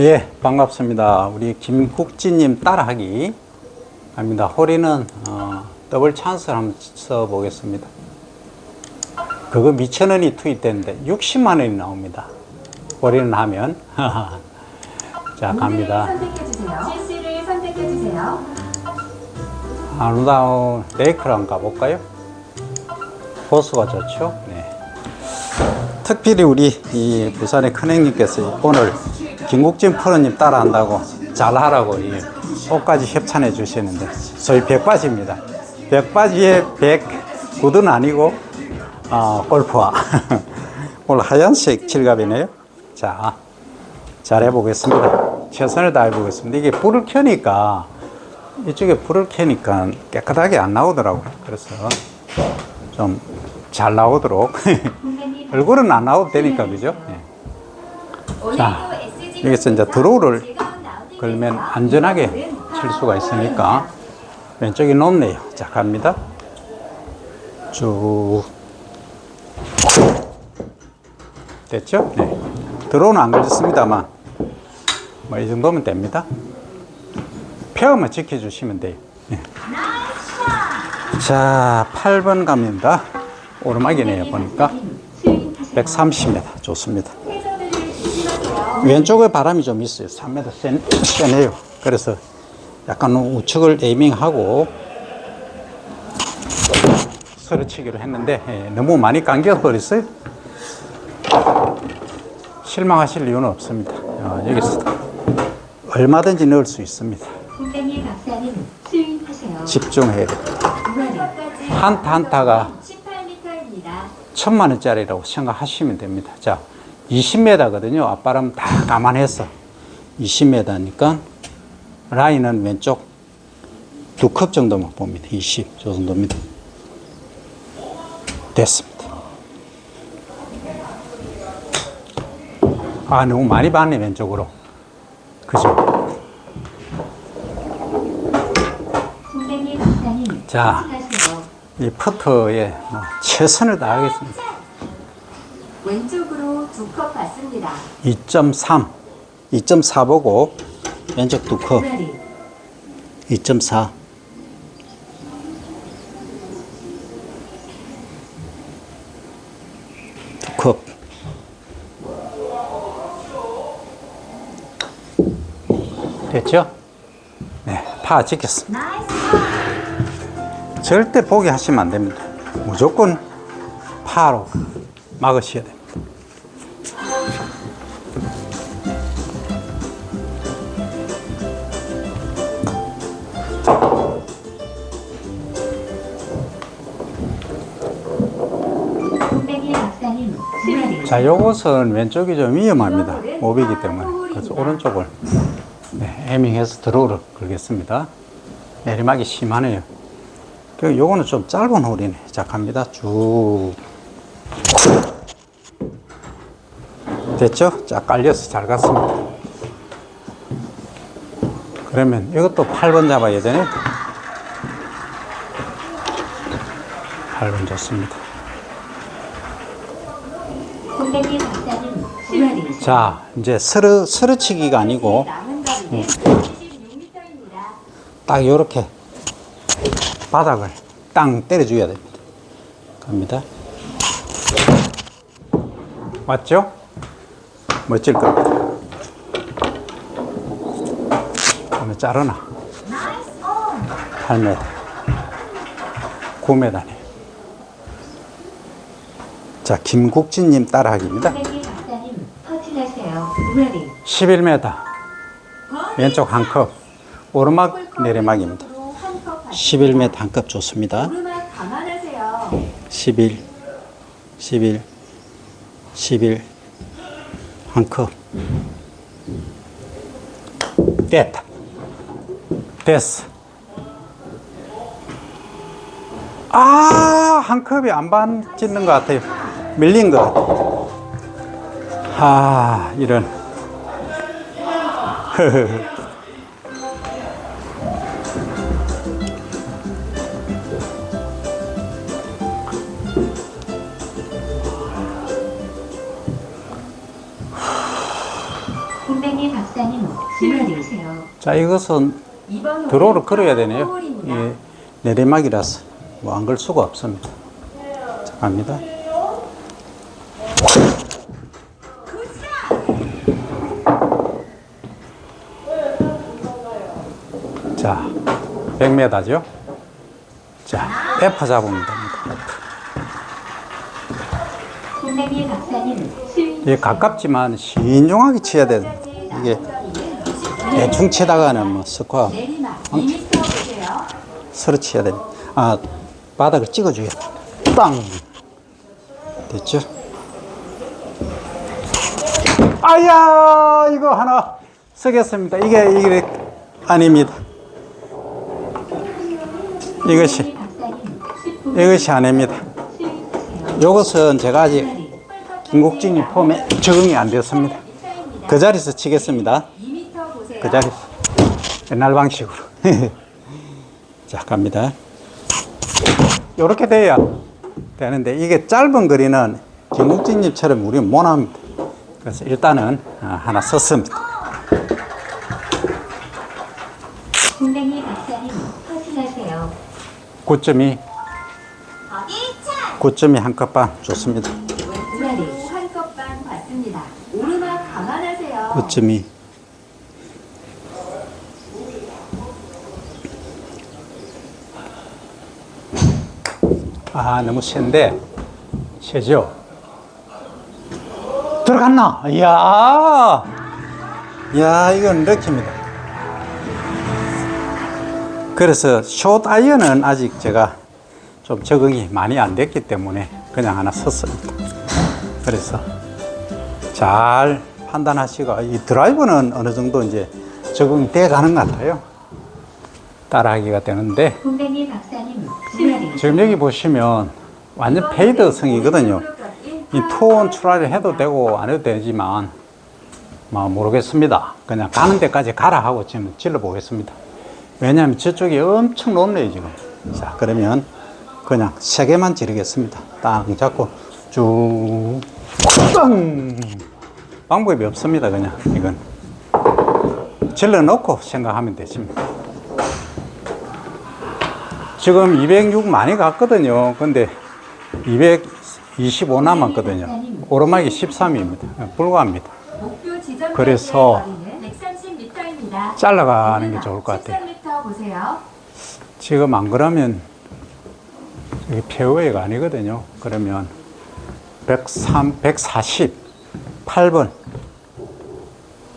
예, 반갑습니다. 우리 김국진님 따라하기 합니다. 호리는 어, 더블 찬스를 한번 써보겠습니다. 그거 미천 원이 투입되는데 60만 원이 나옵니다. 호리는 하면 자 갑니다. 선택해주세요. 실수를 선택해 주세요. 아누다운 레이크를 한번 가볼까요? 호수가 좋죠. 네. 특별히 우리 이 부산의 큰형님께서 오늘 김국진 프로님 따라한다고 잘하라고 이 옷까지 협찬해 주시는데 소위 백바지입니다. 백바지에 백 구두는 아니고 어, 골프화 오늘 하얀색 칠갑이네요. 자, 잘 해보겠습니다. 최선을 다해 보겠습니다. 이게 불을 켜니까 이쪽에 불을 켜니까 깨끗하게 안 나오더라고요. 그래서 좀 잘 나오도록 얼굴은 안 나와도 되니까 그죠? 예. 자, 여기서 이제 드로우를 걸면 안전하게 칠 수가 있으니까 왼쪽이 높네요. 자, 갑니다. 쭉. 됐죠? 네. 드로우는 안 걸렸습니다만, 뭐 이 정도면 됩니다. 펴만 지켜주시면 돼요. 예. 자, 8번 갑니다. 오르막이네요, 보니까. 130m. 좋습니다. 왼쪽에 바람이 좀 있어요. 3m 센, 세네요. 그래서 약간 우측을 에이밍하고 서르치기로 했는데 예, 너무 많이 감겨버렸어요. 실망하실 이유는 없습니다. 어, 여기서 얼마든지 넣을 수 있습니다. 집중해야 돼요. 한타 한타가 18m입니다. 천만 원짜리라고 생각하시면 됩니다. 자, 20m거든요. 앞바람 다 감안해서 20m니까 라인은 왼쪽 두 컵 정도만 봅니다. 20, 저 정도입니다. 됐습니다. 아, 너무 많이 봤네, 왼쪽으로. 그죠? 자. 이 퍼터에 뭐 최선을 다하겠습니다. 왼쪽으로 두 컵 받습니다. 2.3, 2.4 보고 왼쪽 두 컵, 레디. 2.4. 두 컵. 됐죠? 네, 파 찍겠습니다. 나이스. 절대 포기하시면 안 됩니다. 무조건 파로 막으셔야 됩니 자, 요것은 왼쪽이 좀 위험합니다. 오비기 때문에. 그래서 오른쪽을 네, 해밍해서 드로우를 걸겠습니다. 내리막이 심하네요. 그 요거는 좀 짧은 홀이네. 자, 갑니다. 쭉. 됐죠? 자, 깔려서 잘 갔습니다. 그러면 이것도 8번 잡아야 되네. 8번 좋습니다. 자, 이제 서르, 서르치기가 아니고 76m입니다. 딱 요렇게 바닥을 땅 때려줘야 됩니다. 갑니다. 맞죠? 멋질 겁니다. 그러면 자르나? 8m. 9m네. 자, 김국진님 따라하기입니다. 공단이 박사님 퍼팅하세요. 레디. 11m. 왼쪽 한 컵. 오르막 내리막입니다. 11m 한 컵 좋습니다. 오르막 감안하세요. 11, 11, 11, 한 컵. 됐다. 됐어. 아, 한 컵이 안 반짓는 것 같아요. 밀린 것 같아요. 아, 이런. 박사님. 자, 이것은 드로우를 걸어야 되네요. 이게 내리막이라서 뭐 안 걸 수가 없습니다. 자, 갑니다. 자, 100m죠. 자, F 잡으면 됩니다. 스윙. 이게 가깝지만 신중하게 치야 돼. 이게 대충 치다가는 뭐 스코어 내리막 2m 보세요. 서로 치야 돼. 아, 바닥을 찍어줘야 돼. 빵! 됐죠? 아야! 이거 하나 쓰겠습니다. 이게, 이게 아닙니다. 이것이, 박사님 10분 이것이 아닙니다. 이것은 제가 아직 김국진이 폼에 적응이 안 됐습니다. 그 자리에서 치겠습니다. 2m 보세요. 그 자리에서. 옛날 방식으로. 자, 갑니다. 이렇게 돼야 되는데, 이게 짧은 거리는 김국진님처럼 우리는 못합니다. 그래서 일단은 아, 하나 썼습니다. 송백리 박사님 퍼팅하세요. 9점이, 9점이 한컵 반 좋습니다. 무라리 한컵 반 받습니다. 오르막 감안하세요. 9점이. 아, 너무 센데, 세죠? 들어갔나? 이야! 이야, 이건 럭키입니다. 그래서 숏 아이언은 아직 제가 좀 적응이 많이 안 됐기 때문에 그냥 하나 썼습니다. 그래서 잘 판단하시고 이 드라이버는 어느 정도 이제 적응이 돼 가는 것 같아요. 따라하기가 되는데. 지금 여기 보시면 완전 페이드 성이거든요. 이 투온 출하를 해도 되고 안 해도 되지만 뭐 모르겠습니다. 그냥 가는 데까지 가라 하고 지금 질러 보겠습니다. 왜냐하면 저쪽이 엄청 높네요 지금. 자 그러면 그냥 세 개만 지르겠습니다. 딱 잡고 쭉 빵! 방법이 없습니다 그냥 이건 질러 놓고 생각하면 되십니다. 지금 206 많이 갔거든요. 근데 225 남았거든요. 오르막이 13입니다. 불과합니다. 그래서 130m입니다. 잘라가는 게 좋을 것 같아요. 13m 보세요. 지금 안 그러면 여기 페어웨이가 아니거든요. 그러면 103, 148번,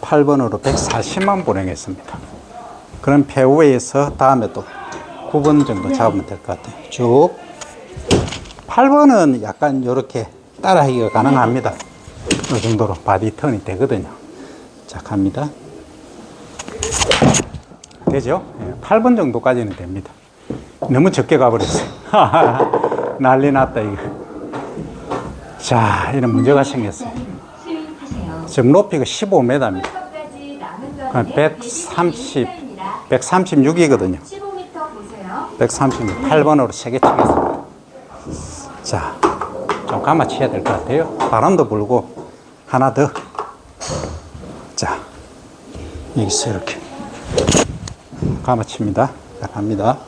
8번으로 140만 보내겠습니다. 그럼 페어웨이에서 다음에 또 9번 정도 잡으면 될 것 같아요. 쭉. 8번은 약간 이렇게 따라하기가 가능합니다. 이 정도로 바디 턴이 되거든요. 자, 갑니다. 되죠? 8번 정도까지는 됩니다. 너무 적게 가버렸어요. 난리 났다, 이거. 자, 이런 문제가 생겼어요. 지금 높이가 15m입니다. 끝까지 남은 한 거리는 130, 120m입니다. 136이거든요. 15m 보세요. 136, 8번으로 세개 치겠습니다. 자, 좀 감아 쳐야 될 것 같아요. 바람도 불고, 하나 더. 자, 여기서 이렇게. 감아 칩니다. 자, 갑니다.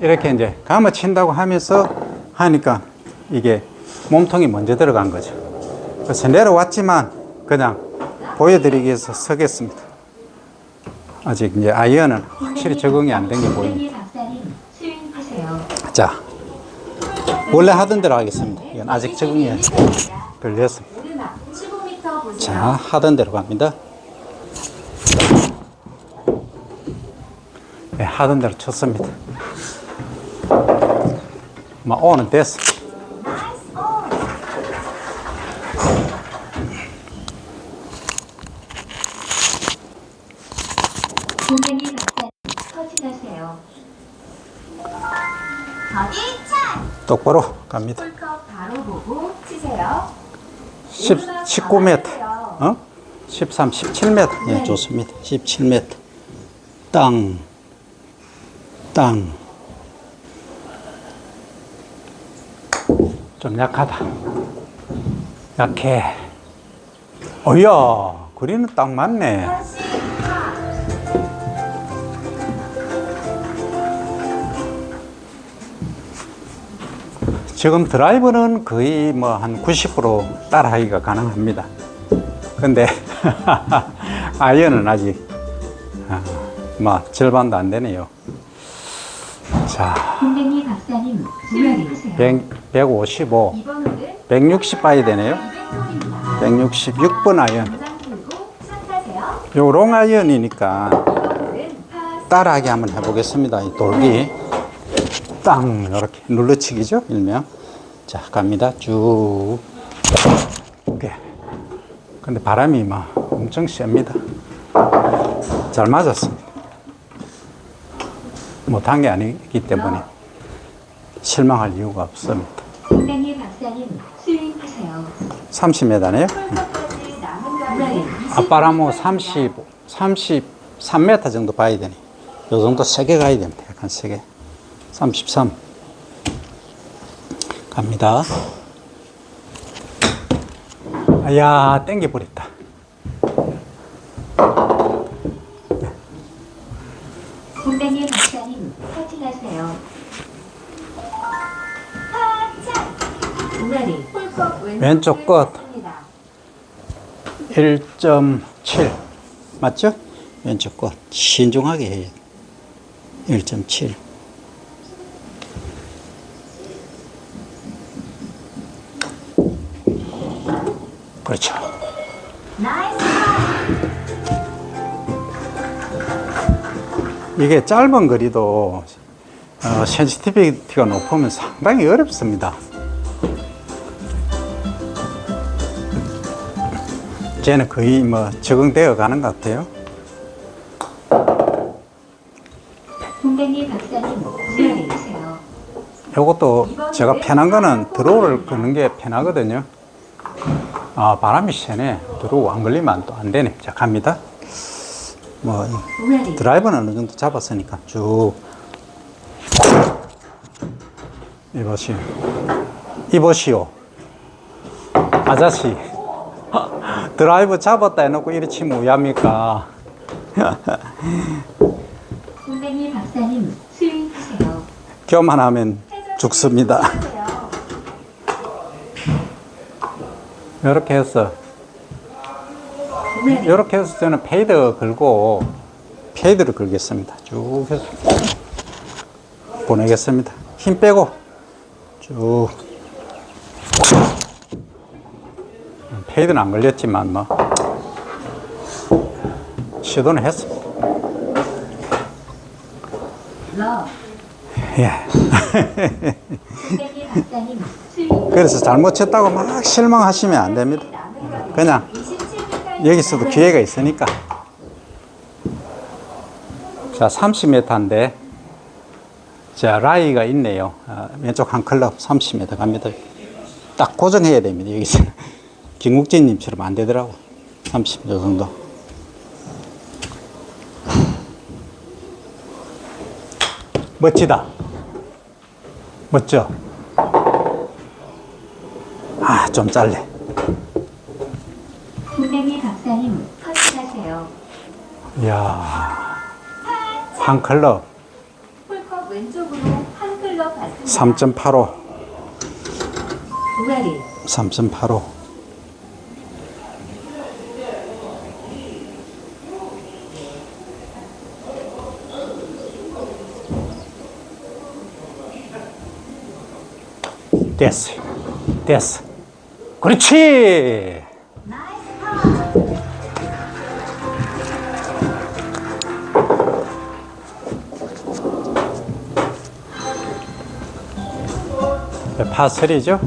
이렇게 이제 감아 친다고 하면서 하니까 이게 몸통이 먼저 들어간 거죠. 그래서 내려왔지만 그냥 보여드리기 위해서 서겠습니다. 아직 이제 아이언은 확실히 적응이 안 된 게 보입니다. 자, 원래 하던 대로 하겠습니다. 이건 아직 적응이 안 걸렸습니다. 오르막 15m 보세요. 자, 하던 대로 갑니다. 네, 하던 대로 쳤습니다. 뭐, 오는 됐어. 똑바로 갑니다. 풀컵 바로 보고 치세요. 10, 19m. 어? 13, 17m. 예, 좋습니다. 17m. 땅. 땅. 좀 약하다. 약해. 어이야, 그리는 딱 맞네. 지금 드라이브는 거의 뭐 한 90% 따라하기가 가능합니다. 근데 아이언은 아직 아, 뭐 절반도 안 되네요. 자, 공댕이 박사님 스윙하세요. 100, 155, 이번 홀은 160 봐야 되네요. 200홀입니다. 166번 아이언. 요 롱 아이언이니까 따라하게 한번 해보겠습니다. 이 돌기 땅 이렇게 눌러치기죠, 일명. 자 갑니다. 쭉. 근데 바람이 막 엄청 셉니다. 잘 맞았습니다. 못한 게 아니기 때문에 실망할 이유가 없습니다. 공댕이 박사님 스윙하세요. 30m네요. 홀까지 남은 거리 앞바람은 30, 33m 정도 봐야 되니. 요 정도 세게 가야 됩니다. 약간 세게. 33. 갑니다. 아야, 땡겨 버렸다. 공댕이 박사님 파팅하세요. 파찬 우라리 홀컵 왼쪽 끝. 습니다 1.7. 맞죠? 왼쪽 것. 신중하게 해야 돼. 1.7. 그렇죠. 이게 짧은 거리도 어, 센시티비티가 높으면 상당히 어렵습니다. 쟤는 거의 뭐 적응되어 가는 것 같아요. 이것도 제가 편한 거는 드로우를 끄는 게 편하거든요. 아, 바람이 세네. 드로우 안 걸리면 또 안 되네. 자, 갑니다. 뭐, 드라이버는 어느 정도 잡았으니까 쭉. 이보시오. 이보시오. 아저씨. 드라이브 잡았다 해놓고 이리 치면 왜합니까? 공댕이 박사님 스윙하세요. 교만하면 죽습니다. 하세요. 이렇게 해서 이렇게 해서 저는 페이드 걸고 페이드를 걸겠습니다. 쭉 해서 보내겠습니다. 힘 빼고 쭉 페이드는 안 걸렸지만 뭐 시도는 했습니다. 러 예. 그래서 잘못 쳤다고 막 실망하시면 안 됩니다. 그냥 27m 여기서도 기회가 있으니까. 자, 30m인데, 자, 라이가 있네요. 아, 왼쪽 한 클럽 30m 갑니다. 딱 고정해야 됩니다, 여기서는. 김국진님처럼 안 되더라고. 30m 정도. 멋지다. 멋져. 아, 좀 짧네. 공댕이 박사님 커팅하세요. 이야, 한 클럽 홀컵 왼쪽으로 한 클럽 받습니다. 3.85, 우라리 3.85. 됐어. 됐어. 그렇지! 파 파슬이죠?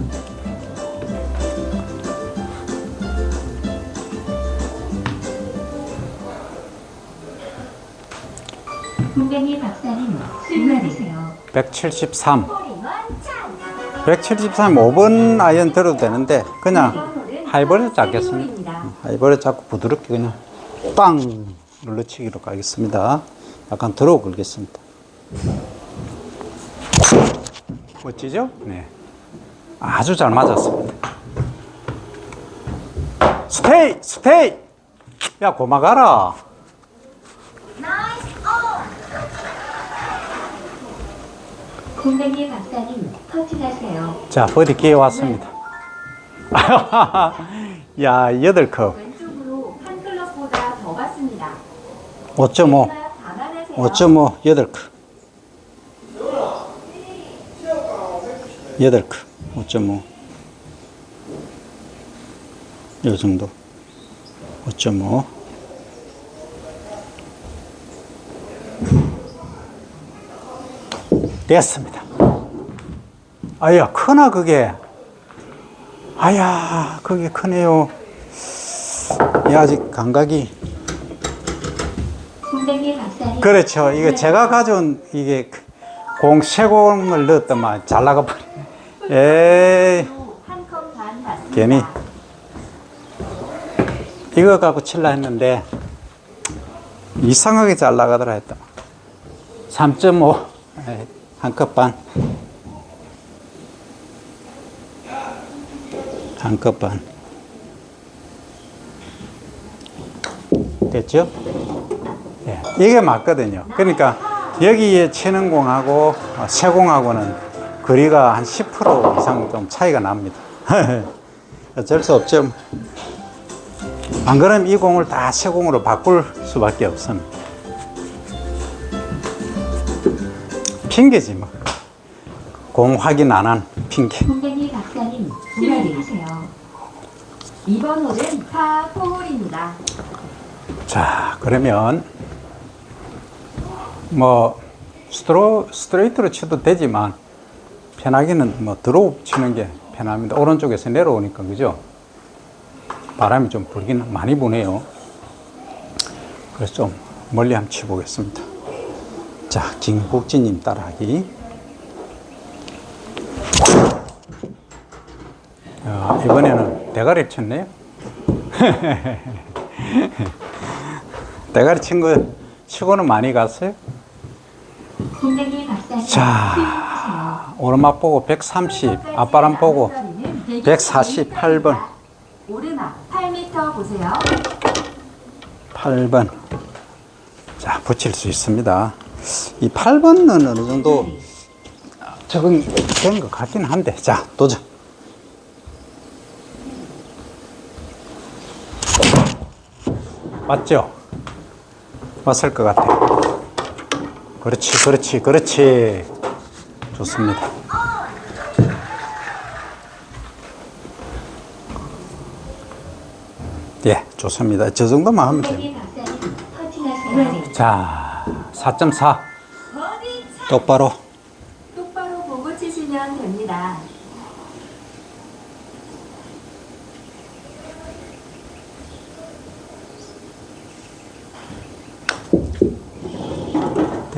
공댕이 박사님 스윙하세요. 173. 홀인원 찬 173, 5번 아이언 들어도 되는데, 그냥 하이볼을 잡겠습니다. 하이볼을 잡고 부드럽게 그냥 빵 눌러치기로 가겠습니다. 약간 들어 걸겠습니다. 멋지죠? 네. 아주 잘 맞았습니다. 스테이 스테이 야 고마 가라 공백이 박사님 터치하세요. 자 버디 기회 왔습니다? 야 여덟 컵. 왼쪽으로 한 클럽보다 더 받습니다. 5.5 감안하세요. 5.5 여덟 컵. 여덟 컵5.5 요 정도. 5.5 됐습니다 아야 크나 그게 아야 그게 크네요 이 아직 감각이. 그렇죠. 이거 제가 가져온 이게 공 세 공을 넣었더만 잘 나가버리네. 에이. 괜히. 이거 갖고 칠라 했는데 이상하게 잘 나가더라 했다. 3.5, 에이, 한컵 반. 한컵 반. 됐죠? 예, 이게 맞거든요. 그러니까 여기에 치는 공하고 어, 새 공하고는 거리가 한 10% 이상 좀 차이가 납니다. 어쩔 수 없죠. 안 그러면 이 공을 다새 공으로 바꿀 수밖에 없습니다. 핑계지 뭐. 공 확인 안 한 핑계. 2번 홀은 파포홀입니다. 자, 그러면 뭐 스트로, 스트레이트로 쳐도 되지만 편하기는 뭐 드롭 치는 게 편합니다. 오른쪽에서 내려오니까 그죠? 바람이 좀 불긴 많이 부네요. 그래서 좀 멀리 한번 치보겠습니다. 자, 김국진님 따라하기. 어, 이번에는 대가리 쳤네요. 대가리 친 거 치고는 많이 갔어요. 자. 오르막 보고 130, 앞바람 보고 148번. 오르막 8m 보세요. 8번. 자, 붙일 수 있습니다. 이 8번은 어느 정도 적응이 된것 같긴 한데. 자, 도전. 맞죠? 왔을 것 같아. 그렇지, 그렇지, 그렇지. 좋습니다. 예, 좋습니다. 저 정도만 하면 터치하세요. 자, 4.4. 똑바로. 똑바로 보고 치시면 됩니다.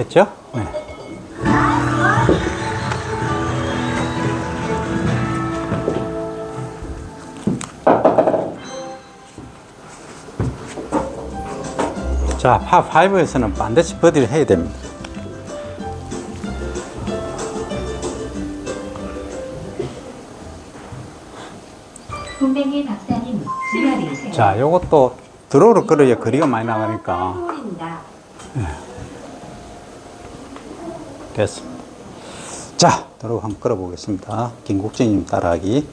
됐죠? 네. 자, 파5에서는 반드시 버디를 해야 됩니다. 자, 요것도 드로우를 끌어야 거리가 많이 나가니까 됐습니다. 자, 드로우 한번 끌어보겠습니다. 김국진님 따라하기.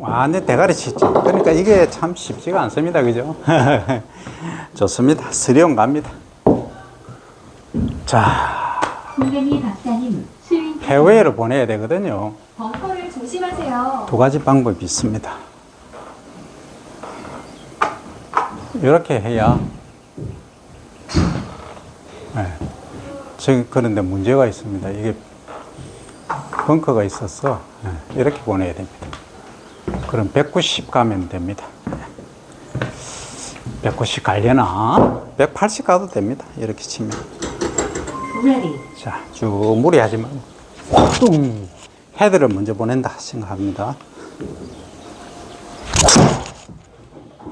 완전 대가리 치죠. 그러니까 이게 참 쉽지가 않습니다. 그죠? 좋습니다. 스리온 갑니다. 자, 해외를 보내야 되거든요. 벙커를 조심하세요. 두 가지 방법이 있습니다. 이렇게 해야, 네. 저기 그런데 문제가 있습니다. 이게 벙커가 있어서 네, 이렇게 보내야 됩니다. 그럼 190 가면 됩니다. 190 가려나? 180 가도 됩니다. 이렇게 치면. 자, 쭉 무리하지 말고 뚱 헤드를 먼저 보낸다 생각합니다.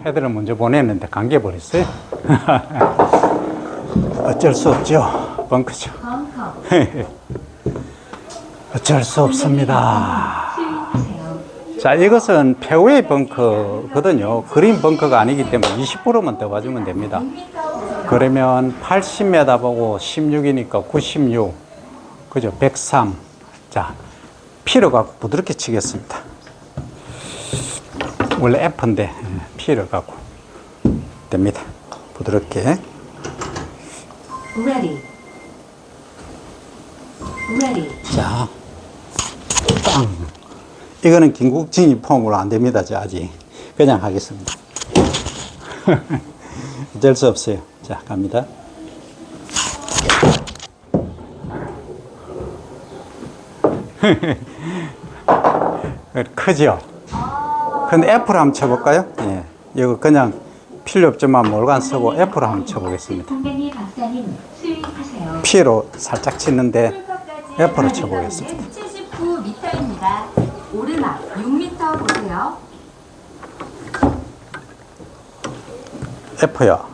헤드를 먼저 보냈는데 감겨버렸어요. 어쩔 수 없죠. 벙크죠. 벙커. 어쩔 수 없습니다. 자, 이것은 페어웨이 벙커거든요. 그린 벙커가 아니기 때문에 20%만 더 봐주면 됩니다. 6m 그러면 80m 보고 16이니까 96. 그죠? 103. 자, 피를 갖고 부드럽게 치겠습니다. 원래 F인데, 피를 갖고 됩니다. 부드럽게. Ready 자, 빵. 이거는 긴국진이 폼으로 안 됩니다, 저 아직. 그냥 하겠습니다. 어쩔 수 없어요. 자, 갑니다. 크죠? 근데 F로 한번 쳐볼까요? 예. 이거 그냥 필요 없지만 몰간 쓰고 F로 한번 쳐보겠습니다. P로 살짝 치는데 F로 쳐보겠습니다. 79m입니다 오르막 6m 보세요 F요.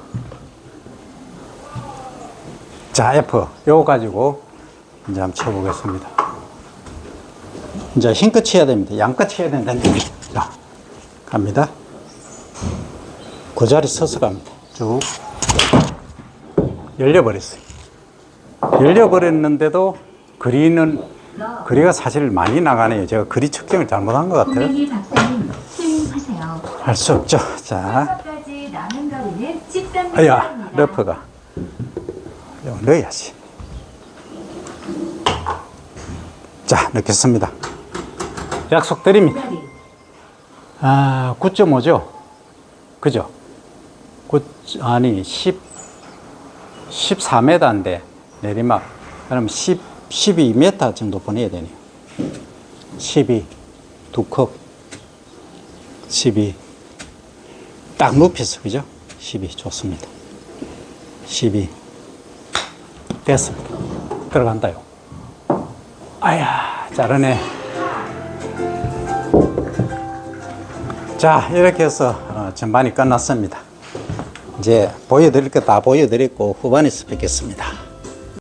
자, F. 요거 가지고 이제 한번 쳐보겠습니다. 이제 힘껏 쳐야 됩니다. 양껏 쳐야 된다는데. 자, 갑니다. 그 자리 서서 갑니다. 쭉. 열려버렸어요. 열려버렸는데도 그리는, 그리가 사실 많이 나가네요. 제가 그리 측정을 잘못한 것 같아요. 할 수 없죠. 자, 풀컵까지 남은 거리는 13m입니다 아야. 이거 넣어야지. 자, 넣겠습니다. 약속드립니다. 아, 9.5죠? 그죠? 9, 아니, 10, 14m인데, 내리막. 그럼 10, 12m 정도 보내야 되네요. 12, 두 컵. 12. 딱 눕혀서, 그죠? 12, 좋습니다. 12. 됐습니다. 들어간다요. 아야, 자르네. 자, 이렇게 해서 어, 전반이 끝났습니다. 이제 보여드릴 거 다 보여드렸고 후반에서 뵙겠습니다.